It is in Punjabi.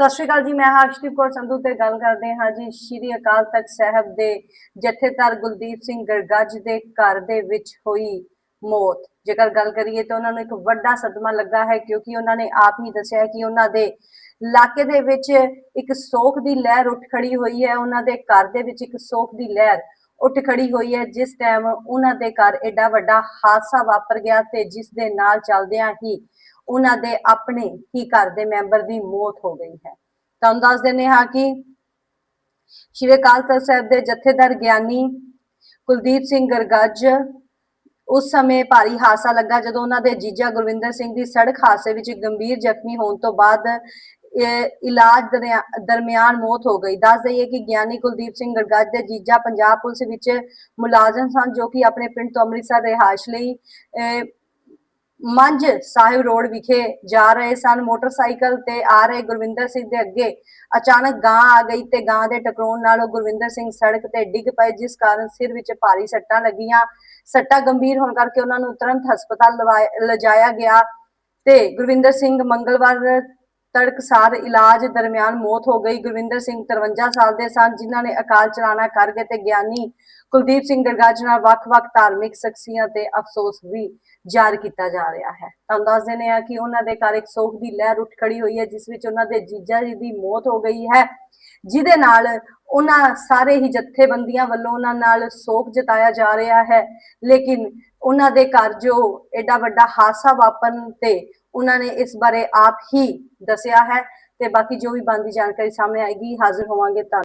ਸਤਿ ਸ਼੍ਰੀ ਅਕਾਲ ਜੀ, ਮੈਂ ਹਰਸ਼ਦੀਪ ਕੌਰ ਸੰਧੂ ਤੇ ਗੱਲ ਕਰਦੇ ਹਾਂ ਜੀ ਸ਼੍ਰੀ ਅਕਾਲ ਤਖਤ ਸਾਹਿਬ ਦੇ ਜਥੇਦਾਰ ਗੁਲਦੀਪ ਸਿੰਘ ਗੜਗੱਜ ਦੇ ਘਰ ਦੇ ਵਿੱਚ ਹੋਈ ਮੌਤ। ਜੇਕਰ ਗੱਲ ਕਰੀਏ ਤਾਂ ਉਹਨਾਂ ਨੂੰ ਇੱਕ ਵੱਡਾ ਸਦਮਾ ਲੱਗਾ ਹੈ ਕਿਉਂਕਿ ਉਹਨਾਂ ਨੇ ਆਪ ਹੀ ਦੱਸਿਆ ਹੈ ਕਿ ਉਹਨਾਂ ਦੇ ਇਲਾਕੇ ਦੇ ਵਿੱਚ ਇੱਕ ਸੋਖ ਦੀ ਲਹਿਰ ਉੱਠ ਖੜੀ ਹੋਈ ਹੈ, ਉਹਨਾਂ ਦੇ ਘਰ ਦੇ ਵਿੱਚ ਇੱਕ ਸੋਖ ਦੀ ਲਹਿਰ ਉੱਠ ਖੜੀ ਹੋਈ ਹੈ, ਜਿਸ ਟਾਈਮ ਉਹਨਾਂ ਦੇ ਘਰ ਐਡਾ ਵੱਡਾ ਹਾਦਸਾ ਵਾਪਰ ਗਿਆ ਤੇ ਜਿਸ ਦੇ ਨਾਲ ਚੱਲਦਿਆਂ ਹੀ ਉਹਨਾਂ ਦੇ ਆਪਣੇ ਹੀ ਘਰ ਦੇ ਮੈਂਬਰ ਦੀ ਮੌਤ ਹੋ ਗਈ ਹੈ। ਤੁਹਾਨੂੰ ਦੱਸ ਦਿੰਦੇ ਹਾਂ ਕਿ ਸ਼੍ਰੀ ਅਕਾਲ ਤਖਤ ਸਾਹਿਬ ਦੇ ਜਥੇਦਾਰ ਗਿਆਨੀ ਕੁਲਦੀਪ ਸਿੰਘ ਗਰਗੱਜ ਉਸ ਸਮੇਂ ਭਾਰੀ ਹਾਦਸਾ ਲੱਗਾ ਜਦੋਂ ਉਹਨਾਂ ਦੇ ਜੀਜਾ ਗੁਰਵਿੰਦਰ ਸਿੰਘ ਦੀ ਸੜਕ ਹਾਦਸੇ ਵਿੱਚ ਗੰਭੀਰ ਜ਼ਖਮੀ ਹੋਣ ਤੋਂ ਬਾਅਦ ਇਲਾਜ ਦਰਿਆ- ਦਰਮਿਆਨ ਮੌਤ ਹੋ ਗਈ। ਦੱਸ ਦਈਏ ਕਿ ਗਿਆਨੀ ਕੁਲਦੀਪ ਸਿੰਘ ਗਰਗੱਜ ਦੇ ਜੀਜਾ ਪੰਜਾਬ ਪੁਲਿਸ ਵਿੱਚ ਮੁਲਾਜ਼ਮ ਸਨ ਜੋ ਕਿ ਆਪਣੇ ਪਿੰਡ ਤੋਂ ਅੰਮ੍ਰਿਤਸਰ ਰਿਹਾਇਸ਼ ਲਈ ਅਹ, ਸਾਹਿਬ ਰੋਡ ਵਿਖੇ ਜਾ ਰਹੇ ਸਨ। ਮੋਟਰਸਾਈਕਲ ਤੇ ਆ ਰਹੇ ਗੁਰਵਿੰਦਰ ਸਿੰਘ ਦੇ ਅੱਗੇ ਅਚਾਨਕ ਗਾਂ ਆ ਗਈ ਤੇ ਗਾਂ ਦੇ ਟਕਰਾਉਣ ਨਾਲ ਉਹ ਗੁਰਵਿੰਦਰ ਸਿੰਘ ਸੜਕ ਤੇ ਡਿੱਗ ਪਏ ਜਿਸ ਕਾਰਨ ਸਿਰ ਵਿੱਚ ਭਾਰੀ ਸੱਟਾਂ ਲੱਗੀਆਂ। ਸੱਟਾਂ ਗੰਭੀਰ ਹੋਣ ਕਰਕੇ ਉਹਨਾਂ ਨੂੰ ਤੁਰੰਤ ਹਸਪਤਾਲ ਲਵਾਇਆ- ਲਿਜਾਇਆ ਗਿਆ ਤੇ ਗੁਰਵਿੰਦਰ ਸਿੰਘ ਮੰਗਲਵਾਰ ਤੜਕਸਾਰ ਇਲਾਜ ਦਰਮਿਆਨ ਮੌਤ ਹੋ ਗਈ। ਗੁਰਵਿੰਦਰ ਸਿੰਘ 53 ਸਾਲ ਦੇ ਸਨ, ਜਿਨ੍ਹਾਂ ਨੇ ਅਕਾਲ ਚਲਾਣਾ ਕਰ ਗਏ ਤੇ ਗਿਆਨੀ ਕੁਲਦੀਪ ਸਿੰਘ ਗਰਗਾਜ ਨਾਲ ਵੱਖ-ਵੱਖ ਧਾਰਮਿਕ ਸ਼ਖਸੀਆਂ ਤੇ ਅਫਸੋਸ ਵੀ ਜ਼ਾਹਰ ਕੀਤਾ ਜਾ ਰਿਹਾ ਹੈ। ਤੁਹਾਨੂੰ ਦੱਸ ਦਿੰਦੇ ਆ ਕਿ ਉਹਨਾਂ ਦੇ ਘਰ ਇੱਕ ਸੋਗ ਦੀ ਲਹਿਰ ਉੱਠ ਖੜੀ ਹੋਈ ਹੈ, ਜਿਸ ਵਿੱਚ ਉਹਨਾਂ ਦੇ ਜੀਜਾ ਜੀ ਦੀ ਮੌਤ ਹੋ ਗਈ ਹੈ। ਜਿਹਦੇ ਨਾਲ ਉਹਨਾਂ ਸਾਰੇ ਹੀ ਜਥੇਬੰਦੀਆਂ ਵੱਲੋਂ ਉਹਨਾਂ ਨਾਲ ਸੋਗ ਜਤਾਇਆ ਜਾ ਰਿਹਾ ਹੈ। ਲੇਕਿਨ ਉਹਨਾਂ ਦੇ ਘਰ ਜੋ ਐਡਾ ਵੱਡਾ ਹਾਦਸਾ ਵਾਪਰਨ ਤੇ ਉਹਨਾਂ ਨੇ ਇਸ ਬਾਰੇ ਆਪ ਹੀ ਦੱਸਿਆ ਹੈ ਤੇ ਬਾਕੀ ਜੋ ਵੀ ਬਣਦੀ ਜਾਣਕਾਰੀ ਸਾਹਮਣੇ ਆਏਗੀ, ਹਾਜ਼ਰ ਹੋਵਾਂਗੇ ਤਾਂ